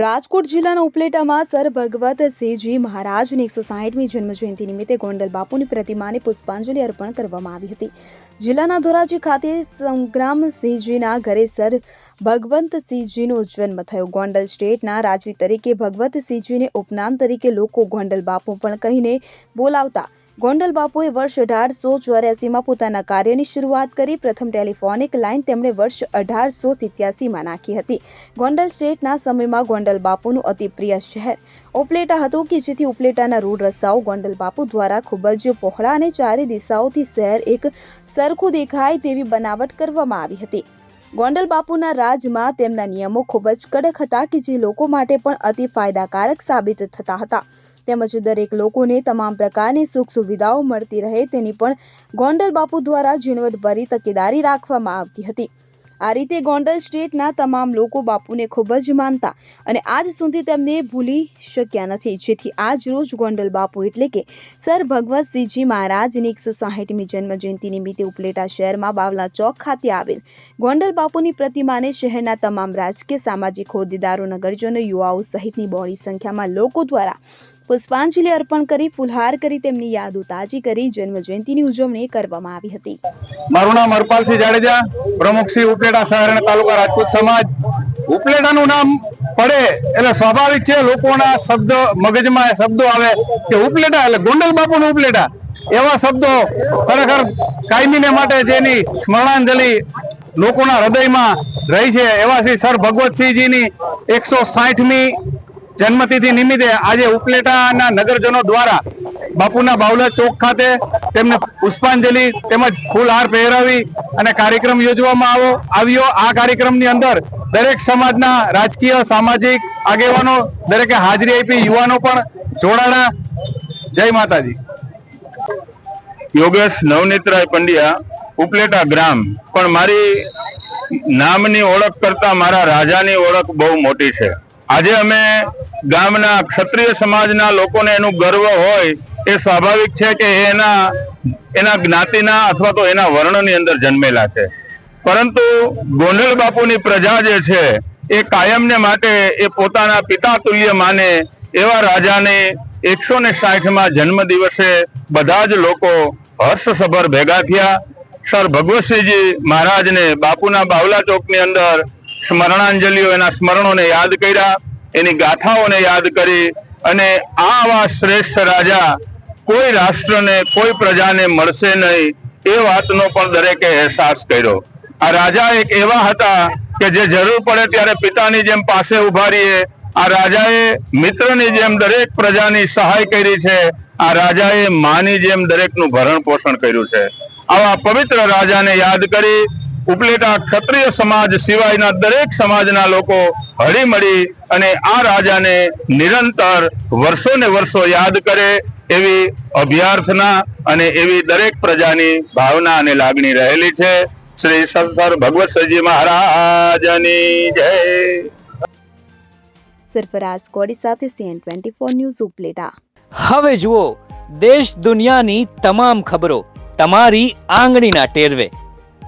રાજકોટ જિલ્લાના ઉપલેટામાં સર ભગવતસિંહજી મહારાજની એકસો સાહીઠમી જન્મજયંતિ નિમિત્તે ગોંડલ બાપુની પ્રતિમાને પુષ્પાંજલિ અર્પણ કરવામાં આવી હતી. જિલ્લાના ધોરાજી ખાતે સંગ્રામસિંહજીના ઘરે સર ભગવંતસિંહજીનો જન્મ થયો. ગોંડલ સ્ટેટના રાજવી તરીકે ભગવતસિંહજીને ઉપનામ તરીકે લોકો ગોંડલ બાપુ પણ કહીને બોલાવતા ગોંડલ બાપુએ વર્ષ અઢારસો ચોર્યાસીમાં પોતાના કાર્યની શરૂઆત કરી. પ્રથમ ટેલિફોનિક લાઇન તેમણે વર્ષ અઢારસો સિત્યાસીમાં નાખી હતી. ગોંડલ સ્ટેટના સમયમાં ગોંડલ બાપુનું અતિ પ્રિય શહેર ઉપલેટા હતું કે જેથી ઉપલેટાના રૂડ રસ્તાઓ ગોંડલ બાપુ દ્વારા ખૂબ જ પહોળા અને ચારે દિશાઓથી શહેર એક સરખું દેખાય તેવી બનાવટ કરવામાં આવી હતી. ગોંડલ બાપુના રાજમાં તેમના નિયમો ખૂબ જ કડક હતા કે જે લોકો માટે પણ અતિ ફાયદાકારક સાબિત થતા હતા. તેમજ દરેક લોકોને તમામ પ્રકારની સુખ સુવિધાઓ મળતી રહે તેની પણ ગોંડલ બાપુ દ્વારા ઝીણવટભરી તકેદારી રાખવામાં આવતી હતી. આ રીતે ગોંડલ સ્ટેટના તમામ લોકો બાપુને ખૂબ જ માનતા અને આજ સુધી તેમને ભૂલી શક્યા નથી. જેથી આજ રોજ ગોંડલ બાપુ એટલે કે સર ભગવતસિંહજી મહારાજની એકસો સાહીઠમી જન્મજયંતિ નિમિત્તે ઉપલેટા શહેરમાં બાવલા ચોક ખાતે આવેલ ગોંડલ બાપુની પ્રતિમાને શહેરના તમામ રાજકીય, સામાજિક હોદ્દેદારો, નગરજનો, યુવાઓ સહિતની બહોળી સંખ્યામાં લોકો દ્વારા પુષ્પાંજલિ અર્પણ કરી, ફુલહાર કરી, તેમની યાદો તાજી કરી, જન્મજયંતિની ઉજવણી કરવામાં આવી હતી. મારું નામ હરપાલસિંહ જાડેજા, પ્રમુખ શ્રી ઉપલેટા શહેર તાલુકા રાજપૂત સમાજ. ઉપલેટાનું નામ પડે એટલે સ્વાભાવિક છે, લોકોના શબ્દ, મગજમાં શબ્દો આવે કે ઉપલેટા એટલે ગોંડલ બાપુનું ઉપલેટા. એવા શબ્દો ખરેખર કાયમીને માટે જેની સ્મરણાંજલિ લોકોના હૃદયમાં રહી છે. એવા શ્રી સર ભગવતસિંહજીની એકસો સાઠમી જન્મતિથિ નિમિત્તે આજે ઉપલેટાના નગરજનો દ્વારા બાપુના બાવલા ચોક ખાતે તેમને પુષ્પાંજલિ તેમજ ફૂલહાર પહેરાવી અને કાર્યક્રમ યોજવામાં આવો, આવ્યો. આ કાર્યક્રમની અંદર દરેક સમાજના રાજકીય, સામાજિક આગેવાનો, દરેકે હાજરી આપી યુવાનો પણ જોડાણા. જય માતાજી. યોગેશ નવનીતરાય પંડ્યા, ઉપલેટા ગ્રામ. પણ મારી નામની ઓળખ કરતા મારા રાજાની ઓળખ બહુ મોટી છે. આજે અમે ગામના ક્ષત્રિય સમાજના લોકોને એનું ગર્વ હોય એ સ્વાભાવિક છે કે એના એના જ્ઞાતિના અથવા તો એના વર્ણની અંદર જન્મેલા છે. પરંતુ ગોંડલ બાપુની પ્રજા જે છે એ કાયમને માટે એ પોતાના પિતા તુલ્ય માને એવા રાજાને એકસો ને સાઠમાં જન્મ દિવસે બધા જ લોકો હર્ષસભર ભેગા થયા. સર ભગવતસિંહજી મહારાજને બાપુના બાવલા ચોકની અંદર સ્મરણાંજલિઓ એના સ્મરણોને યાદ કર્યા, એની ગાથાઓને યાદ કરી અને આવા શ્રેષ્ઠ રાજા કોઈ રાષ્ટ્રને, કોઈ પ્રજાને મળશે નહીં એ વાતનો પણ દરેકે અહેસાસ કર્યો. આ રાજા એક એવા હતા કે જે જરૂર પડે ત્યારે પિતાની જેમ પાસે ઊભા રહીએ. આ રાજાએ મિત્રની જેમ દરેક પ્રજાની સહાય કરી છે. આ રાજાએ માની જેમ દરેકનું ભરણ પોષણ કર્યું છે. આવા પવિત્ર રાજાને યાદ કરી ઉપલેટા ક્ષત્રિય સમાજ સિવાયના દરેક સમાજના લોકો હળીમળી અને આ રાજાને નિરંતર વર્ષો ને વર્ષો યાદ કરે એવી અભ્યાર્થના અને એવી દરેક પ્રજાની ભાવના અને લાગણી રહેલી છે. શ્રી સર ભગવતસિંહજી મહારાજની જય. સરફરાઝ કોડી સાથે C N twenty four news Upleta. હવે જુઓ દેશ દુનિયાની તમામ ખબરો તમારી આંગળીના ટેરવે.